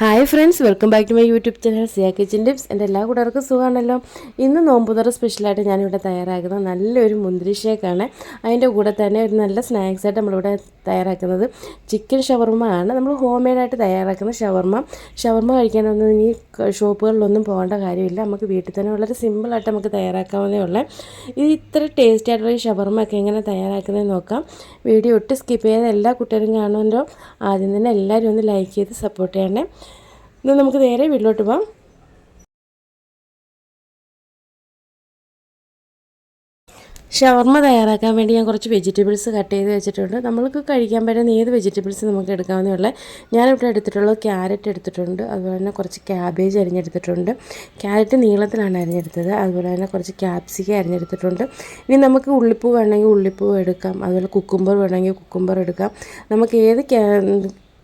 Hi friends welcome back to my YouTube channel Siya kitchen tips എന്റെ എല്ലാ കൂട്ടുകാർക്കും സുഖമാണല്ലോ. ഇന്ന് നോമ്പുതറ സ്പെഷ്യലായിട്ട് ഞാനിവിടെ തയ്യാറാക്കുന്ന നല്ലൊരു മുന്തിരി ഷേക്കാണ്. അതിന്റെ കൂടെ തന്നെ ഒരു നല്ല സ്നാക്സ് ആയിട്ട് നമ്മളിവിടെ തയ്യാറാക്കുന്നത് ചിക്കൻ ഷവർമ ആണ് നമ്മൾ ഹോം മെയ്ഡായിട്ട് തയ്യാറാക്കുന്ന ഷവർമ. ഷവർമ്മ കഴിക്കാനൊന്നും ഇനി ഷോപ്പുകളിലൊന്നും പോകേണ്ട കാര്യമില്ല. നമുക്ക് വീട്ടിൽ തന്നെ വളരെ സിമ്പിളായിട്ട് നമുക്ക് തയ്യാറാക്കാവുന്നേ ഉള്ളൂ. ഇത് ഇത്ര ടേസ്റ്റി ആയിട്ടുള്ള ഈ ഷവർമ്മ ഒക്കെ എങ്ങനെ തയ്യാറാക്കുന്നത് നോക്കാം. വീഡിയോ ഒട്ട് സ്കിപ്പ് ചെയ്ത് എല്ലാ കുട്ടികളും കാണുമല്ലോ. ആദ്യം തന്നെ എല്ലാവരും ഒന്ന് ലൈക്ക് ചെയ്ത് സപ്പോർട്ട് ചെയ്യണേ. ഇന്ന് നമുക്ക് നേരെ വീട്ടിലോട്ട് പോവാം. ഷവർമ തയ്യാറാക്കാൻ വേണ്ടി ഞാൻ കുറച്ച് വെജിറ്റബിൾസ് കട്ട് ചെയ്ത് വെച്ചിട്ടുണ്ട്. നമ്മൾക്ക് കഴിക്കാൻ പറ്റുന്ന ഏത് വെജിറ്റബിൾസ് നമുക്ക് എടുക്കാവുന്നേ ഉള്ളത് ഞാനിവിടെ എടുത്തിട്ടുള്ളത് ക്യാരറ്റ് എടുത്തിട്ടുണ്ട്. അതുപോലെ തന്നെ കുറച്ച് ക്യാബേജ് അരിഞ്ഞെടുത്തിട്ടുണ്ട്. ക്യാരറ്റ് നീളത്തിലാണ് അരിഞ്ഞെടുത്തത്. അതുപോലെ തന്നെ കുറച്ച് ക്യാപ്സിക്ക അരിഞ്ഞെടുത്തിട്ടുണ്ട്. ഇനി നമുക്ക് ഉള്ളിപ്പൂ വേണമെങ്കിൽ ഉള്ളിപ്പൂ എടുക്കാം. അതുപോലെ കുക്കുംബർ വേണമെങ്കിൽ കുക്കുംബർ എടുക്കാം. നമുക്ക് ഏത്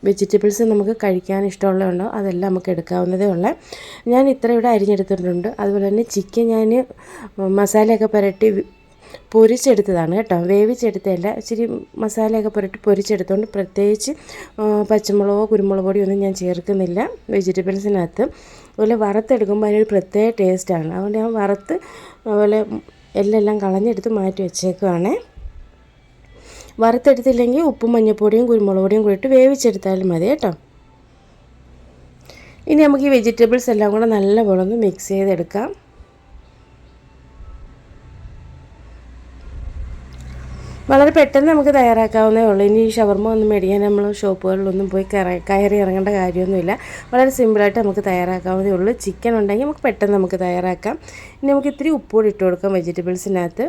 വെജിറ്റബിൾസ് നമുക്ക് കഴിക്കാൻ ഇഷ്ടമുള്ളതുണ്ടോ അതെല്ലാം നമുക്ക് എടുക്കാവുന്നതേ ഉള്ളൂ. ഞാൻ ഇത്ര ഇവിടെ അരിഞ്ഞെടുത്തിട്ടുണ്ട്. അതുപോലെ തന്നെ ചിക്കൻ ഞാൻ മസാലയൊക്കെ പുരട്ടി പൊരിച്ചെടുത്തതാണ് കേട്ടോ. വേവിച്ചെടുത്തതല്ല ഇച്ചിരി മസാലയൊക്കെ പുരട്ടി പൊരിച്ചെടുത്തുകൊണ്ട് പ്രത്യേകിച്ച് പച്ചമുളകോ കുരുമുളക് പൊടിയോ ഒന്നും ഞാൻ ചേർക്കുന്നില്ല വെജിറ്റബിൾസിനകത്ത്. അതുപോലെ വറുത്തെടുക്കുമ്പോൾ അതിനൊരു പ്രത്യേക ടേസ്റ്റാണ് അതുകൊണ്ട് ഞാൻ വറുത്ത് അതുപോലെ എല്ലാം കളഞ്ഞെടുത്ത് മാറ്റി വെച്ചേക്കുവാണേ. വറുത്തെടുത്തില്ലെങ്കിൽ ഉപ്പും മഞ്ഞൾപ്പൊടിയും കൂടി ഇട്ട് വേവിച്ചെടുത്താലും മതി കേട്ടോ. ഇനി നമുക്ക് ഈ വെജിറ്റബിൾസ് എല്ലാം കൂടെ നല്ലപോലെ ഒന്ന് മിക്സ് ചെയ്തെടുക്കാം. വളരെ പെട്ടെന്ന് നമുക്ക് തയ്യാറാക്കാവുന്നേ ഉള്ളൂ. ഇനി ഈ ഷവർമ്മ ഒന്നും മേടിക്കാൻ നമ്മൾ ഷോപ്പുകളിലൊന്നും പോയി കയറി ഇറങ്ങേണ്ട കാര്യമൊന്നുമില്ല. വളരെ സിമ്പിളായിട്ട് നമുക്ക് തയ്യാറാക്കാവുന്നേ ഉള്ളൂ. ചിക്കൻ ഉണ്ടെങ്കിൽ നമുക്ക് പെട്ടെന്ന് നമുക്ക് തയ്യാറാക്കാം. ഇനി നമുക്ക് ഇത്തിരി ഉപ്പുകൂടി ഇട്ട് കൊടുക്കാം വെജിറ്റബിൾസിനകത്ത്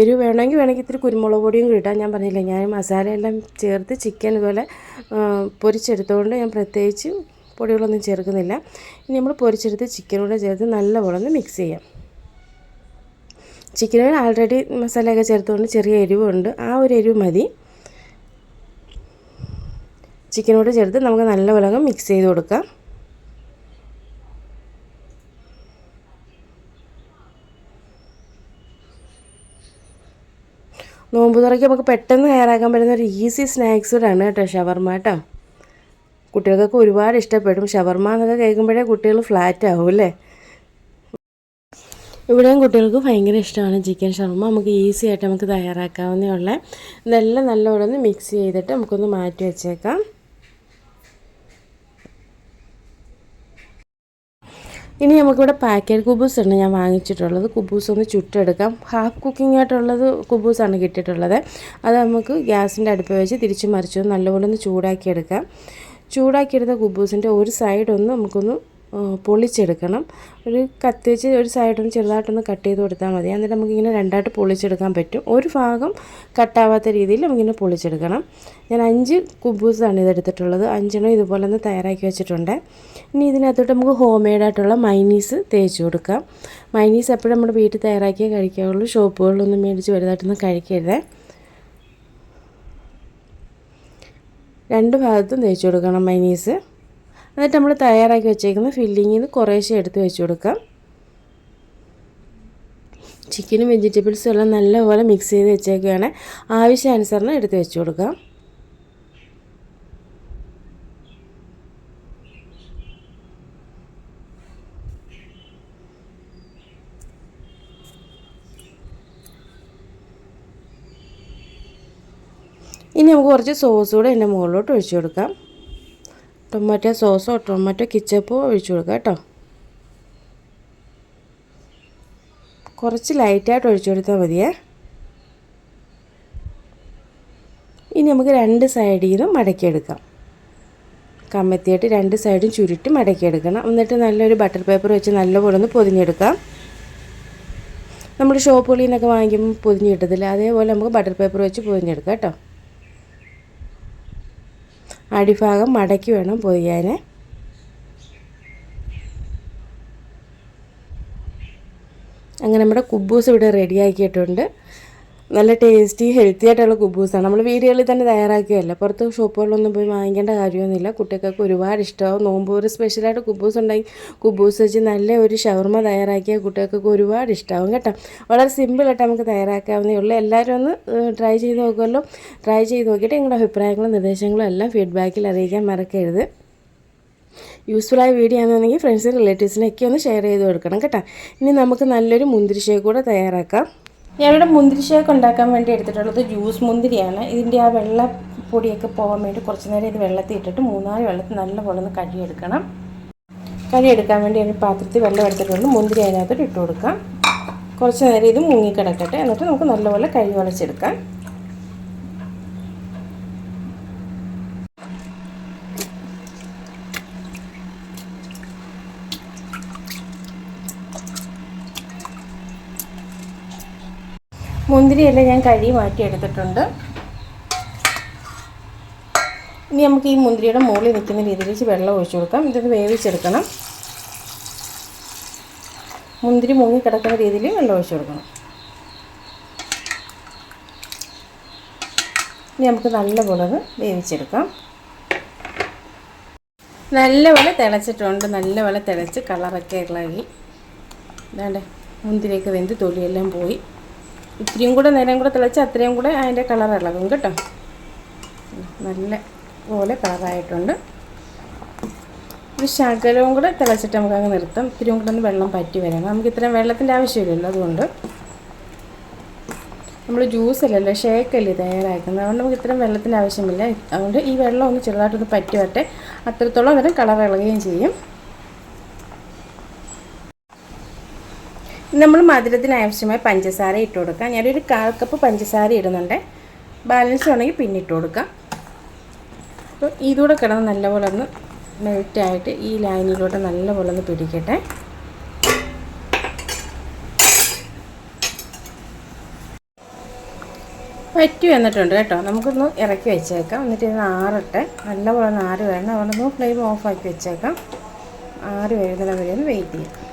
എരിവ് വേണമെങ്കിൽ വേണമെങ്കിൽ ഇത്തിരി കുരുമുളക് പൊടിയും കൂടി ഞാൻ പറഞ്ഞില്ല? ഞാൻ മസാലയെല്ലാം ചേർത്ത് ചിക്കൻ ഇതുപോലെ പൊരിച്ചെടുത്തുകൊണ്ട് ഞാൻ പ്രത്യേകിച്ച് പൊടികളൊന്നും ചേർക്കുന്നില്ല. ഇനി നമ്മൾ പൊരിച്ചെടുത്ത് ചിക്കനോട് ചേർത്ത് നല്ലപോലെ ഒന്ന് മിക്സ് ചെയ്യാം. ചിക്കനിൽ ആൾറെഡി മസാലയൊക്കെ ചേർത്തുകൊണ്ട് ചെറിയ എരിവുണ്ട്. ആ ഒരു എരിവ് മതി. ചിക്കനോട് ചേർത്ത് നമുക്ക് നല്ലപോലെ മിക്സ് ചെയ്ത് കൊടുക്കാം. നോമ്പ് തുറയ്ക്ക് നമുക്ക് പെട്ടെന്ന് തയ്യാറാക്കാൻ പറ്റുന്ന ഒരു ഈസി സ്നാക്സ് കൂടാണ് കേട്ടോ ഷവർമ കേട്ടോ. കുട്ടികൾക്കൊക്കെ ഒരുപാട് ഇഷ്ടപ്പെടും. ഷവർമ്മ എന്നൊക്കെ കേൾക്കുമ്പോഴേ കുട്ടികൾ ഫ്ലാറ്റ് ആവും അല്ലേ? ഇവിടെയും കുട്ടികൾക്ക് ഭയങ്കര ഇഷ്ടമാണ് ചിക്കൻ ഷവർമ. നമുക്ക് ഈസി ആയിട്ട് നമുക്ക് തയ്യാറാക്കാവുന്നേ ഉള്ളേ. ഇതെല്ലാം നല്ലോണം മിക്സ് ചെയ്തിട്ട് നമുക്കൊന്ന് മാറ്റി വെച്ചേക്കാം. ഇനി നമുക്കിവിടെ പാക്കറ്റ് കുബൂസ് ആണ് ഞാൻ വാങ്ങിച്ചിട്ടുള്ളത്. കുബൂസ് ഒന്ന് ചുട്ടെടുക്കാം. ഹാഫ് കുക്കിംഗ് ആയിട്ടുള്ളത് കുബൂസാണ് കിട്ടിയിട്ടുള്ളത്. അത് നമുക്ക് ഗ്യാസിന്റെ അടുപ്പ് വെച്ച് തിരിച്ചു മറിച്ച് നല്ലപോലെ ഒന്ന് ചൂടാക്കിയെടുക്കാം. ചൂടാക്കിയെടുത്ത കുബൂസിന്റെ ഒരു സൈഡ് ഒന്ന് നമുക്കൊന്ന് പൊളിച്ചെടുക്കണം. ഒരു കത്തി വെച്ച് ഒരു സൈഡൊന്ന് ചെറുതായിട്ടൊന്ന് കട്ട് ചെയ്ത് കൊടുത്താൽ മതി. എന്നിട്ട് നമുക്കിങ്ങനെ രണ്ടായിട്ട് പൊളിച്ചെടുക്കാൻ പറ്റും. ഒരു ഭാഗം കട്ടാവാത്ത രീതിയിൽ നമുക്കിങ്ങനെ പൊളിച്ചെടുക്കണം. ഞാൻ അഞ്ച് കുബൂസാണ് ഇതെടുത്തിട്ടുള്ളത് അഞ്ചെണ്ണം ഇതുപോലെ ഒന്ന് തയ്യാറാക്കി വെച്ചിട്ടുണ്ട്. ഇനി ഇതിനകത്തോട്ട് നമുക്ക് ഹോം മെയ്ഡായിട്ടുള്ള മൈനീസ് തേച്ച് കൊടുക്കാം. മൈനീസ് എപ്പോഴും നമ്മുടെ വീട്ടിൽ തയ്യാറാക്കിയേ കഴിക്കാവുള്ളൂ. ഷോപ്പുകളിലൊന്നും മേടിച്ച് വലുതായിട്ടൊന്നും കഴിക്കരുത്. രണ്ട് ഭാഗത്തും തേച്ച് കൊടുക്കണം മൈനീസ് എന്നിട്ട് നമ്മൾ തയ്യാറാക്കി വെച്ചേക്കുന്ന ഫില്ലിങ്ങിൽ നിന്ന് കുറേശ്ശെ എടുത്ത് വെച്ച് കൊടുക്കാം. ചിക്കനും വെജിറ്റബിൾസും എല്ലാം നല്ലപോലെ മിക്സ് ചെയ്ത് വെച്ചേക്കുകയാണ് ആവശ്യാനുസരണം എടുത്ത് വെച്ച് കൊടുക്കാം. ഇനി നമുക്ക് കുറച്ച് സോസ് കൂടെ എന്റെ മുകളിലോട്ട് ഒഴിച്ചു കൊടുക്കാം. ടൊമാറ്റോ സോസോ ടൊമാറ്റോ കിച്ചപ്പോ ഒഴിച്ചു കൊടുക്കുക കേട്ടോ. കുറച്ച് ലൈറ്റായിട്ട് ഒഴിച്ചു കൊടുത്താൽ മതിയേ. ഇനി നമുക്ക് രണ്ട് സൈഡിൽ നിന്നും മടക്കിയെടുക്കാം. കമ്മത്തിയിട്ട് രണ്ട് സൈഡും ചുരുട്ടി മടക്കിയെടുക്കണം. എന്നിട്ട് നല്ലൊരു ബട്ടർ പേപ്പർ വെച്ച് നല്ലപോലെ ഒന്ന് പൊതിഞ്ഞെടുക്കാം. നമ്മൾ ഷോപ്പുകളിൽ നിന്നൊക്കെ വാങ്ങിക്കുമ്പോൾ പൊതിഞ്ഞ് കിട്ടത്തില്ല അതേപോലെ നമുക്ക് ബട്ടർ പേപ്പർ വെച്ച് പൊതിഞ്ഞെടുക്കാം കേട്ടോ. അടിഭാഗം മടക്കി വേണം പൊതിയാൻ. അങ്ങനെ നമ്മുടെ കുബൂസ് ഇവിടെ റെഡിയാക്കിയിട്ടുണ്ട് നല്ല ടേസ്റ്റി ഹെൽത്തി ആയിട്ടുള്ള കുബൂസാണ്. നമ്മൾ വീടുകളിൽ തന്നെ തയ്യാറാക്കിയല്ല പുറത്ത് ഷോപ്പുകളിലൊന്നും പോയി വാങ്ങിക്കേണ്ട കാര്യമൊന്നുമില്ല. കുട്ടികൾക്ക് ഒരുപാട് ഇഷ്ടമാവും. നോമ്പൂർ സ്പെഷ്യലായിട്ട് കുബൂസ് ഉണ്ടെങ്കിൽ കുബൂസ് വെച്ച് നല്ല ഒരു ഷവർമ തയ്യാറാക്കിയ കുട്ടികൾക്ക് ഒരുപാട് ഇഷ്ടമാവും കേട്ടോ. വളരെ സിമ്പിളായിട്ട് നമുക്ക് തയ്യാറാക്കാവുന്നേ ഉള്ളൂ. എല്ലാവരും ഒന്ന് ട്രൈ ചെയ്ത് നോക്കുമല്ലോ. ട്രൈ ചെയ്ത് നോക്കിയിട്ട് നിങ്ങളുടെ അഭിപ്രായങ്ങളും നിർദ്ദേശങ്ങളും എല്ലാം ഫീഡ്ബാക്കിൽ അറിയിക്കാൻ മറക്കരുത്. യൂസ്ഫുള്ളായ വീഡിയോ ആണെന്നുണ്ടെങ്കിൽ ഫ്രണ്ട്സിനും റിലേറ്റീവ്സിനൊക്കെ ഒന്ന് ഷെയർ ചെയ്ത് കൊടുക്കണം കേട്ടോ. ഇനി നമുക്ക് നല്ലൊരു മുന്തിരി ഷേക്ക് കൂടെ തയ്യാറാക്കാം. ഞാനിവിടെ മുന്തിരി ഷേക്ക് ഉണ്ടാക്കാൻ വേണ്ടി എടുത്തിട്ടുള്ളത് ജ്യൂസ് മുന്തിരിയാണ്. ഇതിന്റെ ആ വെള്ള പൊടിയൊക്കെ പോകാൻ വേണ്ടി കുറച്ച് നേരം ഇത് വെള്ളത്തിൽ ഇട്ടിട്ട് മൂന്നാൽ വെള്ളത്തിൽ നല്ലപോലെ ഒന്ന് കഴുകിയെടുക്കണം. കഴുകിയെടുക്കാൻ വേണ്ടി ഒരു പാത്രത്തിൽ വെള്ളം എടുത്തിട്ടുണ്ട് മുന്തിരി അതിനകത്തോട്ട് ഇട്ട് കൊടുക്കാം. കുറച്ച് നേരം ഇത് മുങ്ങിക്കിടക്കട്ടെ. എന്നിട്ട് നമുക്ക് നല്ലപോലെ കഴുകി വളച്ചെടുക്കാം. മുന്തിരിയെല്ലാം ഞാൻ കഴുകി മാറ്റിയെടുത്തിട്ടുണ്ട്. ഇനി നമുക്ക് ഈ മുന്തിരിയുടെ മുകളിൽ നിൽക്കുന്ന രീതിയിൽ വെള്ളം ഒഴിച്ചു കൊടുക്കാം. ഇതൊന്ന് വേവിച്ചെടുക്കണം. മുന്തിരി മുങ്ങി കിടക്കുന്ന രീതിയിൽ വെള്ളം ഒഴിച്ചു കൊടുക്കണം. ഇനി നമുക്ക് നല്ലപോലെ അത് വേവിച്ചെടുക്കാം. നല്ലപോലെ തിളച്ചിട്ടുണ്ട്. നല്ലപോലെ തിളച്ച് കളറൊക്കെ ഇളകി വേണ്ടേ മുന്തിരിയൊക്കെ വെന്ത് തൊലിയെല്ലാം പോയി. ഇത്തിരിയും കൂടെ നേരം കൂടെ തിളച്ച് അത്രയും കൂടെ അതിന്റെ കളർ ഇളകും കേട്ടോ. നല്ല പോലെ കളറായിട്ടുണ്ട് ഒരു ശകലവും കൂടെ തിളച്ചിട്ട് നമുക്ക് അങ്ങ് നിർത്താം. ഇത്രയും കൂടെ ഒന്ന് വെള്ളം പറ്റി വരണം. നമുക്ക് ഇത്രയും വെള്ളത്തിന്റെ ആവശ്യമില്ലല്ലോ അതുകൊണ്ട്. നമ്മൾ ജ്യൂസ് ജ്യൂസല്ലല്ലോ ഷേക്കല്ലേ തയ്യാറാക്കുന്നത്. അതുകൊണ്ട് നമുക്ക് ഇത്രയും വെള്ളത്തിന്റെ ആവശ്യമില്ല. അതുകൊണ്ട് ഈ വെള്ളം ഒന്ന് ചെറുതായിട്ടൊന്ന് പറ്റി വരട്ടെ. അത്രത്തോളം അതിന് കളർ ഇളകുകയും ചെയ്യും. നമ്മൾ മധുരത്തിന് ആവശ്യമായ പഞ്ചസാര ഇട്ട് കൊടുക്കാം. ഞാനൊരു കാൽ കപ്പ് പഞ്ചസാര ഇടുന്നുണ്ട്. ബാലൻസ് ഉണ്ടെങ്കിൽ പിന്നെ ഇട്ട് കൊടുക്കാം. അപ്പോൾ ഇതൂടെ കിടന്ന് നല്ലപോലെ ഒന്ന് മെൽറ്റായിട്ട് ഈ ലൈനിലൂടെ നല്ലപോലെ ഒന്ന് പിടിക്കട്ടെ വറ്റി വന്നിട്ടുണ്ട് കേട്ടോ. നമുക്കൊന്ന് ഇറക്കി വെച്ചേക്കാം. എന്നിട്ട് ഇത് ആറട്ടെ നല്ലപോലെ ഒന്ന് ആറ് വരണം അതുകൊണ്ടൊന്ന് ഫ്ലെയിം ഓഫാക്കി വെച്ചേക്കാം. ആറ് വരുന്നിടം വരെ ഒന്ന് വെയിറ്റ് ചെയ്യാം.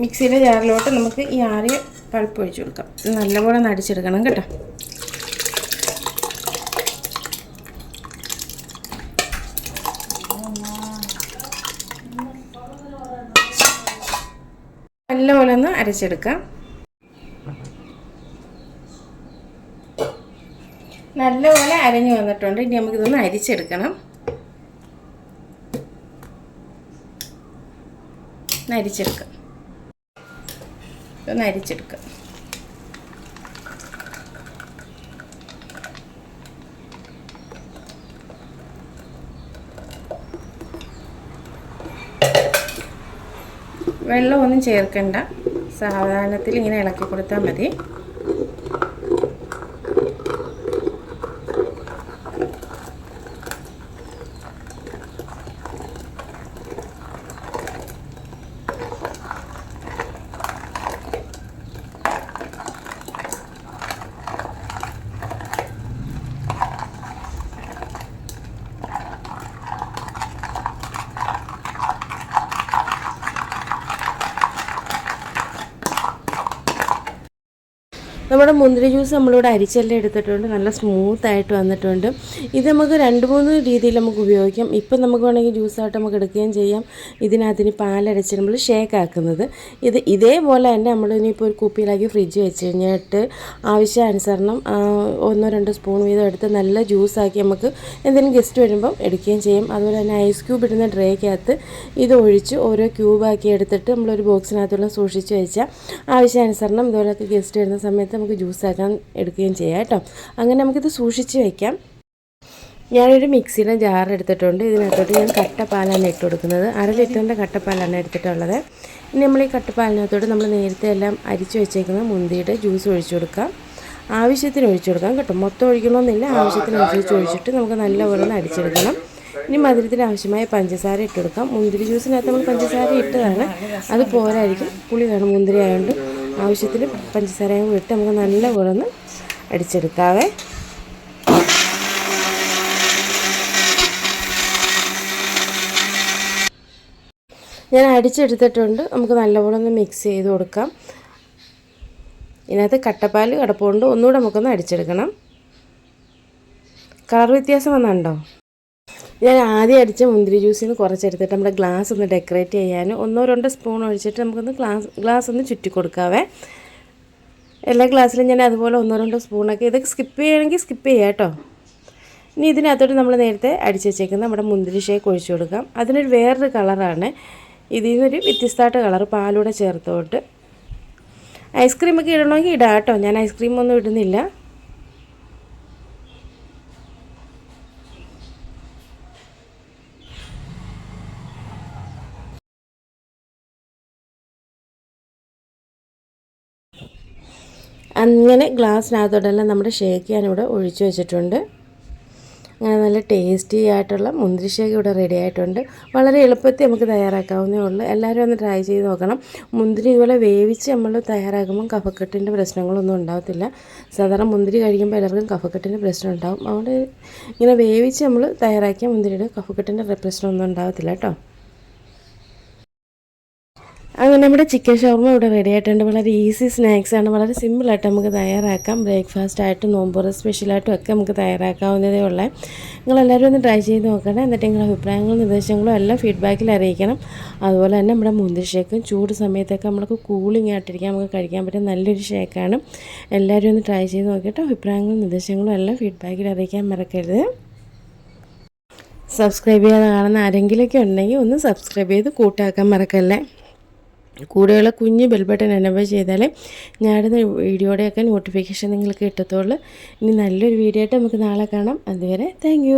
മിക്സിയുടെ ജാറിലോട്ട് നമുക്ക് ഈ ആറിയ പഴുപ്പ് ഒഴിച്ചു കൊടുക്കാം. നല്ലപോലെ ഒന്ന് അടിച്ചെടുക്കണം കേട്ടോ. നല്ലപോലെ ഒന്ന് അരച്ചെടുക്കാം. നല്ലപോലെ അരഞ്ഞു വന്നിട്ടുണ്ട്. ഇനി നമുക്കിതൊന്ന് അരിച്ചെടുക്കണം. അരിച്ചെടുക്കാം ഒന്ന് അരിച്ചെടുക്കാം വെള്ളമൊന്നും ചേർക്കണ്ട. സാധാരണത്തിൽ ഇങ്ങനെ ഇളക്കി കൊടുത്താൽ മതി. നമ്മുടെ മുന്തിരി ജ്യൂസ് നമ്മളിവിടെ അരിച്ചെല്ലാം എടുത്തിട്ടുണ്ട്. നല്ല സ്മൂത്ത് ആയിട്ട് വന്നിട്ടുണ്ട്. ഇത് നമുക്ക് രണ്ട് മൂന്ന് രീതിയിൽ നമുക്ക് ഉപയോഗിക്കാം. ഇപ്പം നമുക്ക് വേണമെങ്കിൽ ജ്യൂസായിട്ട് നമുക്ക് എടുക്കുകയും ചെയ്യാം. ഇതിനകത്തിന് പാലരച്ച് നമ്മൾ ഷേക്ക് ആക്കുന്നത്. ഇത് ഇതേപോലെ തന്നെ നമ്മൾ ഇനിയിപ്പോൾ ഒരു കുപ്പിയിലാക്കി ഫ്രിഡ്ജ് വെച്ച് കഴിഞ്ഞിട്ട് ആവശ്യാനുസരണം ഒന്നോ രണ്ടോ സ്പൂൺ വീതം എടുത്ത് നല്ല ജ്യൂസാക്കി നമുക്ക് എന്തെങ്കിലും ഗസ്റ്റ് വരുമ്പം എടുക്കുകയും ചെയ്യും. അതുപോലെ തന്നെ ഐസ് ക്യൂബ് ഇടുന്ന ഡ്രേക്കകത്ത് ഇത് ഒഴിച്ച് ഓരോ ക്യൂബാക്കി എടുത്തിട്ട് നമ്മളൊരു ബോക്സിനകത്തുള്ള സൂക്ഷിച്ച് വെച്ചാൽ ആവശ്യാനുസരണം ഇതുപോലൊക്കെ ഗസ്റ്റ് വരുന്ന സമയത്ത് നമുക്ക് ജ്യൂസാക്കാൻ എടുക്കുകയും ചെയ്യാം കേട്ടോ. അങ്ങനെ നമുക്കിത് സൂക്ഷിച്ച് വയ്ക്കാം ഞാനൊരു മിക്സിയുടെ ജാർ എടുത്തിട്ടുണ്ട്. ഇതിനകത്തോട്ട് ഞാൻ കട്ടപ്പാലാണ് ഇട്ട് കൊടുക്കുന്നത്. അര ലിറ്ററിന്റെ കട്ടപ്പാലാണ് എടുത്തിട്ടുള്ളത്. ഇനി നമ്മൾ ഈ കട്ടപ്പാലിനകത്തോട്ട് നമ്മൾ നേരത്തെ എല്ലാം അരിച്ചു വെച്ചേക്കുന്ന മുന്തിയുടെ ജ്യൂസ് ഒഴിച്ചു കൊടുക്കാം. ആവശ്യത്തിന് ഒഴിച്ചു കൊടുക്കാം കേട്ടോ. മൊത്തം ഒഴിക്കണമെന്നില്ല. ആവശ്യത്തിന് അനുസരിച്ച് ഒഴിച്ചിട്ട് നമുക്ക് നല്ലപോലെ ഒന്ന് അടിച്ചെടുക്കണം. ഇനി മധുരത്തിന് ആവശ്യമായ പഞ്ചസാര ഇട്ട് കൊടുക്കാം മുന്തിരി ജ്യൂസിനകത്ത് നമ്മൾ പഞ്ചസാര ഇട്ടതാണ്. അത് പോരായിരിക്കും. പുളി വേണം മുന്തിരി ആയതുകൊണ്ട് ആവശ്യത്തിന് പഞ്ചസാരയും ഇട്ട് നമുക്ക് നല്ലപോലെ ഒന്ന് അടിച്ചെടുക്കാവേ. ഞാൻ അടിച്ചെടുത്തിട്ടുണ്ട്. നമുക്ക് നല്ലപോലെ ഒന്ന് മിക്സ് ചെയ്ത് കൊടുക്കാം. ഇതിനകത്ത് കട്ടപ്പാൽ കിടപ്പുകൊണ്ട് ഒന്നുകൂടെ നമുക്കൊന്ന് അടിച്ചെടുക്കണം. കളർ വ്യത്യാസം വന്നുണ്ടോ? ഞാൻ ആദ്യം അടിച്ച മുന്തിരി ജ്യൂസിൽ നിന്ന് കുറച്ചെടുത്തിട്ട് നമ്മുടെ ഗ്ലാസ് ഒന്ന് ഡെക്കറേറ്റ് ചെയ്യാൻ ഒന്നോ രണ്ടോ സ്പൂൺ ഒഴിച്ചിട്ട് നമുക്കൊന്ന് ഗ്ലാസ് ഗ്ലാസ് ഒന്ന് ചുറ്റി കൊടുക്കാവേ. എല്ലാ ഗ്ലാസ്സിലും ഞാൻ അതുപോലെ ഒന്നോ രണ്ടോ സ്പൂണൊക്കെ ഇതൊക്കെ സ്കിപ്പ് ചെയ്യണമെങ്കിൽ സ്കിപ്പ് ചെയ്യാം കേട്ടോ. ഇനി ഇതിനകത്തോട്ട് നമ്മൾ നേരത്തെ അടിച്ച് വെച്ചേക്കുന്ന നമ്മുടെ മുന്തിരി ഷേക്ക് ഒഴിച്ചു കൊടുക്കാം. അതിനൊരു വേറൊരു കളറാണ്. ഇതിൽ നിന്നൊരു വ്യത്യസ്തമായിട്ട് കളർ പാലൂടെ ചേർത്തോട്ട്. ഐസ്ക്രീമൊക്കെ ഇടണമെങ്കിൽ ഇടാം കേട്ടോ. ഞാൻ ഐസ്ക്രീമൊന്നും ഇടുന്നില്ല. അങ്ങനെ ഗ്ലാസ്സിനകത്തോടെല്ലാം നമ്മുടെ ഷേക്ക് ഞാനിവിടെ ഒഴിച്ചു വെച്ചിട്ടുണ്ട്. അങ്ങനെ നല്ല ടേസ്റ്റി ആയിട്ടുള്ള മുന്തിരി ഷേക്ക് ഇവിടെ റെഡി ആയിട്ടുണ്ട്. വളരെ എളുപ്പത്തിൽ നമുക്ക് തയ്യാറാക്കാവുന്നേ ഉള്ളൂ. എല്ലാവരും ഒന്ന് ട്രൈ ചെയ്ത് നോക്കണം. മുന്തിരി ഇതുപോലെ വേവിച്ച് നമ്മൾ തയ്യാറാക്കുമ്പോൾ കഫക്കെട്ടിന്റെ പ്രശ്നങ്ങളൊന്നും ഉണ്ടാകത്തില്ല സാധാരണ മുന്തിരി കഴിക്കുമ്പോൾ എല്ലാവർക്കും കഫക്കെട്ടിന്റെ പ്രശ്നം ഉണ്ടാകും അതുകൊണ്ട് ഇങ്ങനെ വേവിച്ച് നമ്മൾ തയ്യാറാക്കിയ മുന്തിരിയുടെ കഫക്കെട്ടിന്റെ പ്രശ്നമൊന്നും ഉണ്ടാകത്തില്ല കേട്ടോ. അങ്ങനെ നമ്മുടെ ചിക്കൻ ഷവർമ ഇവിടെ റെഡി ആയിട്ടുണ്ട്. വളരെ ഈസി സ്നാക്സ് ആണ്. വളരെ സിമ്പിളായിട്ട് നമുക്ക് തയ്യാറാക്കാം. ബ്രേക്ക്ഫാസ്റ്റ് ആയിട്ടും നോമ്പുറ സ്പെഷ്യലായിട്ടും ഒക്കെ നമുക്ക് തയ്യാറാക്കാവുന്നതേ ഉള്ളൂ. നിങ്ങളെല്ലാവരും ഒന്ന് ട്രൈ ചെയ്ത് നോക്കണേ. എന്നിട്ട് നിങ്ങളുടെ അഭിപ്രായങ്ങളും നിർദ്ദേശങ്ങളും എല്ലാം ഫീഡ്ബാക്കിൽ അറിയിക്കണം. അതുപോലെ തന്നെ നമ്മുടെ മുന്തിരി ഷേക്കും ചൂട് സമയത്തൊക്കെ നമ്മൾക്ക് കൂളിംഗ് ആയിട്ടിരിക്കാൻ നമുക്ക് കഴിക്കാൻ പറ്റിയ നല്ലൊരു ഷേക്കാണ് എല്ലാവരും ഒന്ന് ട്രൈ ചെയ്ത് നോക്കിയിട്ട് അഭിപ്രായങ്ങളും നിർദ്ദേശങ്ങളും എല്ലാം ഫീഡ്ബാക്കിൽ അറിയിക്കാൻ മറക്കരുത്. സബ്സ്ക്രൈബ് ചെയ്യാതെ കാണുന്ന ആരെങ്കിലുമൊക്കെ ഉണ്ടെങ്കിൽ ഒന്ന് സബ്സ്ക്രൈബ് ചെയ്ത് കൂട്ടാക്കാൻ മറക്കല്ലേ? കൂടെയുള്ള കുഞ്ഞ് ബെൽ ബട്ടൺ എനബിൾ ചെയ്താലേ ഞാനിടുന്ന വീഡിയോയുടെയൊക്കെ നോട്ടിഫിക്കേഷൻ നിങ്ങൾക്ക് കിട്ടത്തുള്ളൂ. ഇനി നല്ലൊരു വീഡിയോ ആയിട്ട് നമുക്ക് നാളെ കാണാം. അതുവരെ താങ്ക്